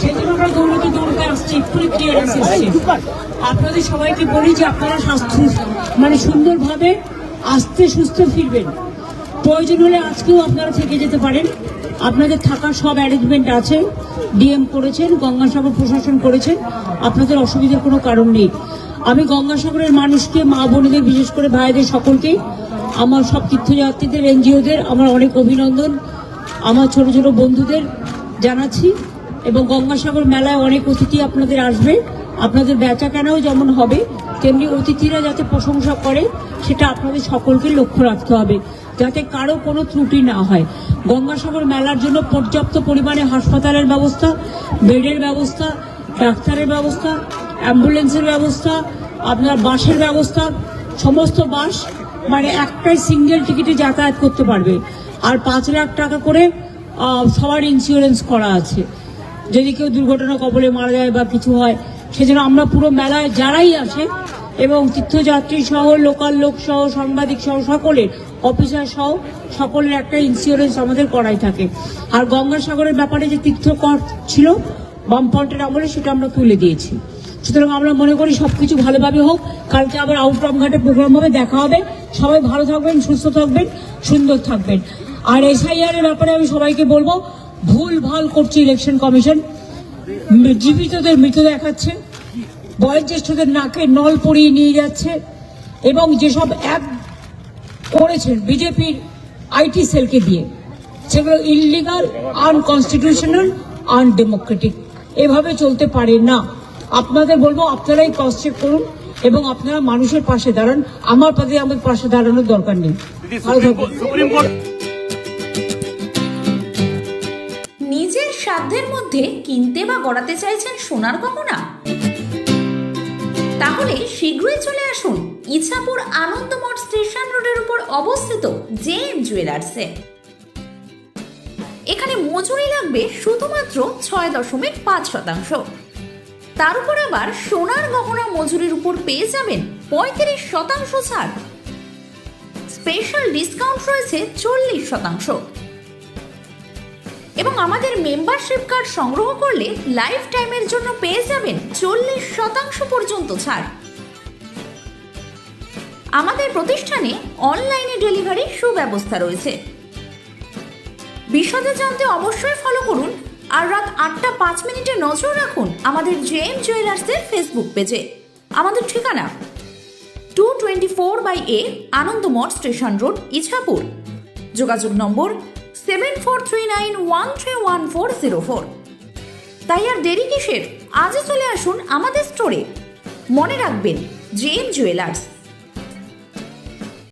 সেজন্য আসছি এক্ষুনি আপনাদের সবাইকে বলি যে আপনারা স্বাস্থ্য মানে সুন্দরভাবে আস্তে সুস্থ ফিরবেন। প্রয়োজন হলে আজকেও আপনারা থেকে যেতে পারেন। আপনাদের থাকার সব অ্যারেঞ্জমেন্ট আছে। ডিএম করেছেন, গঙ্গাসাগর প্রশাসন করেছেন। আপনাদের অসুবিধার কোনো কারণ নেই। আমি গঙ্গাসাগরের মানুষকে, মা বোনেদের, বিশেষ করে ভাইদের সকলকে আমার সব তীর্থযাত্রীদের, এনজিওদের, আমার অনেক অভিনন্দন। আমার ছোট ছোট বন্ধুদের জানাচ্ছি এবং গঙ্গাসাগর মেলায় অনেক অতিথি আপনাদের আসবে। আপনাদের বেচা কেনাও যেমন হবে, তেমনি অতিথিরা যাতে প্রশংসা করে, সেটা আপনাদের সকলকে লক্ষ্য রাখতে হবে, যাতে কারও কোনো ত্রুটি না হয়। গঙ্গাসাগর মেলার জন্য পর্যাপ্ত পরিমাণে হাসপাতালের ব্যবস্থা, বেডের ব্যবস্থা, ডাক্তারের ব্যবস্থা, অ্যাম্বুলেন্সের ব্যবস্থা, আপনার বাসের ব্যবস্থা, সমস্ত বাস মানে একটাই সিঙ্গেল টিকিটে যাতায়াত করতে পারবে। আর পাঁচ লাখ টাকা করে সবার ইন্স্যুরেন্স করা আছে। যদি কেউ দুর্ঘটনা কবলে মারা যায় বা কিছু হয়, সেজন্য আমরা পুরো মেলায় যারাই আসে এবং তীর্থযাত্রী সহ লোকাল লোক সহ, সাংবাদিক সহ, সকলের অফিসার সহ, সকলের একটা ইন্স্যুরেন্স আমাদের করাই থাকে। আর গঙ্গাসাগরের ব্যাপারে যে তীর্থ কর ছিল, বামফ্রন্টের আমলে সেটা আমরা তুলে দিয়েছি। সুতরাং আমরা মনে করি সবকিছু ভালোভাবে হোক, কালকে আবার আউটরাম ঘাটে প্রোগ্রাম হবে, দেখা হবে। সবাই ভালো থাকবেন, সুস্থ থাকবেন, সুন্দর থাকবেন। আর এসআইআর এর ব্যাপারে আমি সবাইকে বলব ভুল ভালো করছে ইলেকশন কমিশন জীবিতদের মৃত দেখাচ্ছে বয়োজ্যেষ্ঠদের নাকে নল পরিয়ে নিয়ে যাচ্ছে এবং যেসব অ্যাপ করেছেন বিজেপির আইটি সেলকে দিয়ে সেগুলো ইলিগাল আনকনস্টিটিউশনাল আনডেমোক্রেটিক এভাবে চলতে পারে না। আপনাদের বলব আপনারাই ক্রস চেক করুন এবং আপনারা মানুষের পাশে দাঁড়ান। আমার পাশে আমাদের পাশে দাঁড়ানোর দরকার নেই। সাধ্যের মধ্যে কিনতে বা গড়াতে চাইছেন সোনার গহনা? তাহলে শীঘ্রই চলে আসুন ইছাপুর আনন্দমঠ স্টেশন রোডের উপর অবস্থিত জে এম জুয়েলার্সে। এখানে মজুরি লাগবে শুধুমাত্র ছয় দশমিক পাঁচ শতাংশ। তার উপর আবার সোনার গহনা মজুরির উপর পেয়ে যাবেন পঁয়ত্রিশ শতাংশ ছাড়। স্পেশাল ডিসকাউন্ট রয়েছে চল্লিশ শতাংশ। এবং আমাদের মেম্বারশিপ কার্ড সংগ্রহ করলে লাইফ টাইমের জন্য পেয়ে যাবেন চল্লিশ শতাংশ পর্যন্ত ছাড়। আমাদের প্রতিষ্ঠানে অনলাইনে ডেলিভারি সুব্যবস্থা রয়েছে। বিশদে জানতে অবশ্যই ফলো করুন আর রাত আটটা পাঁচ মিনিটে নজর রাখুন আমাদের জেএম জুয়েলার্সের ফেসবুক পেজে আমাদের ঠিকানা two twenty four by A Anandamath station road, Ichapur. যোগাযোগ নম্বর seven four three nine one three one four zero four তাই আর দেরি কিসের? আজই চলে আসুন আমাদের স্টোরে মনে রাখবেন জেম জুয়েলার্স